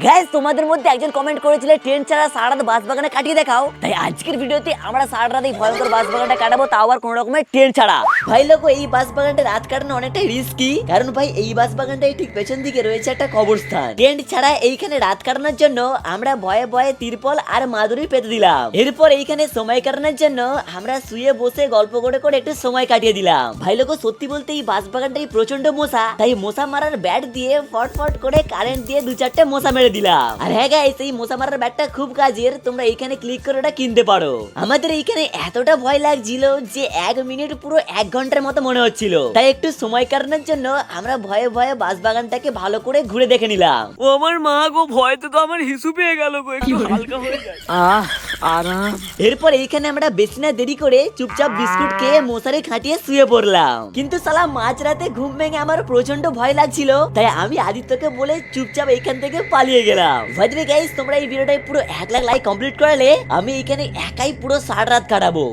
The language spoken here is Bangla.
গ্যাস তোমাদের মধ্যে একজন কমেন্ট করেছিলে, ট্রেন ছাড়া সারা রাত বাস বাগানে কাটিয়ে দেখাও। তাই আজকের ভিডিওতে আমরা সারা রাত এই ভয়ঙ্কর বাস বাগানটা কাটাবো, তাও আবার কোনো রকমের ট্রেন ছাড়া। ভাই, লোক, এই বাস বাগানটা রাত কাটানো অনেকটাই রিস্কি কারণ ভাই, এই বাস বাগানটাই ঠিক পেছন দিকে রয়েছে একটা কবরস্থান। ট্রেন ছাড়া এইখানে রাত কাটানোর জন্য আমরা ভয়ে ভয়ে তিরপল আর মাদুরি পেতে দিলাম। এরপর এইখানে সময় কাটানোর জন্য আমরা শুয়ে বসে গল্প করে করে একটু সময় কাটিয়ে দিলাম। ভাই, লোক, সত্যি বলতে এই বাস বাগানটাই প্রচণ্ড মশা, তাই মশা মারার ব্যাট দিয়ে ফট ফট করে কারেন্ট দিয়ে দু চারটে মশা মেরে দিলাম। আর হ্যাঁ গাইস এই মশা মারার ব্যাটটা খুব কাজের তোমরা এইখানে ক্লিক করে ওটা কিনতে পারো। আমাদের এইখানে এতটা ভয় লাগছিল যে এক মিনিট পুরো এক ঘণ্টার মতো মনে হচ্ছিল। তাই একটু সময় কাটানোর জন্য আমরা ভয়ে ভয়ে বাস বাগানটাকে ভালো করে ঘুরে দেখে নিলাম। ও আমার মা গো ভয়তে তো আমার হিসু পেয়ে গেল গো একটু হালকা হয়ে যায়। আহ আরাম। এরপর এইখানে আমরা বেশি না দেরি করে চুপচাপ বিস্কুট খেয়ে মশারি খাটিয়ে শুয়ে পড়লাম। কিন্তু সালা মাঝরাতে ঘুম ভেঙে আমার প্রচণ্ড ভয় লাগছিল। তাই আমি আদিত্যকে বলে চুপচাপ এইখান থেকে পালিয়ে গেলাম। ভাজবে গাইস তোমরা এই ভিডিওটাই পুরো এক লাখ লাইক কমপ্লিট করালে আমি এখানে একাই পুরো সারা রাত কাটাবো।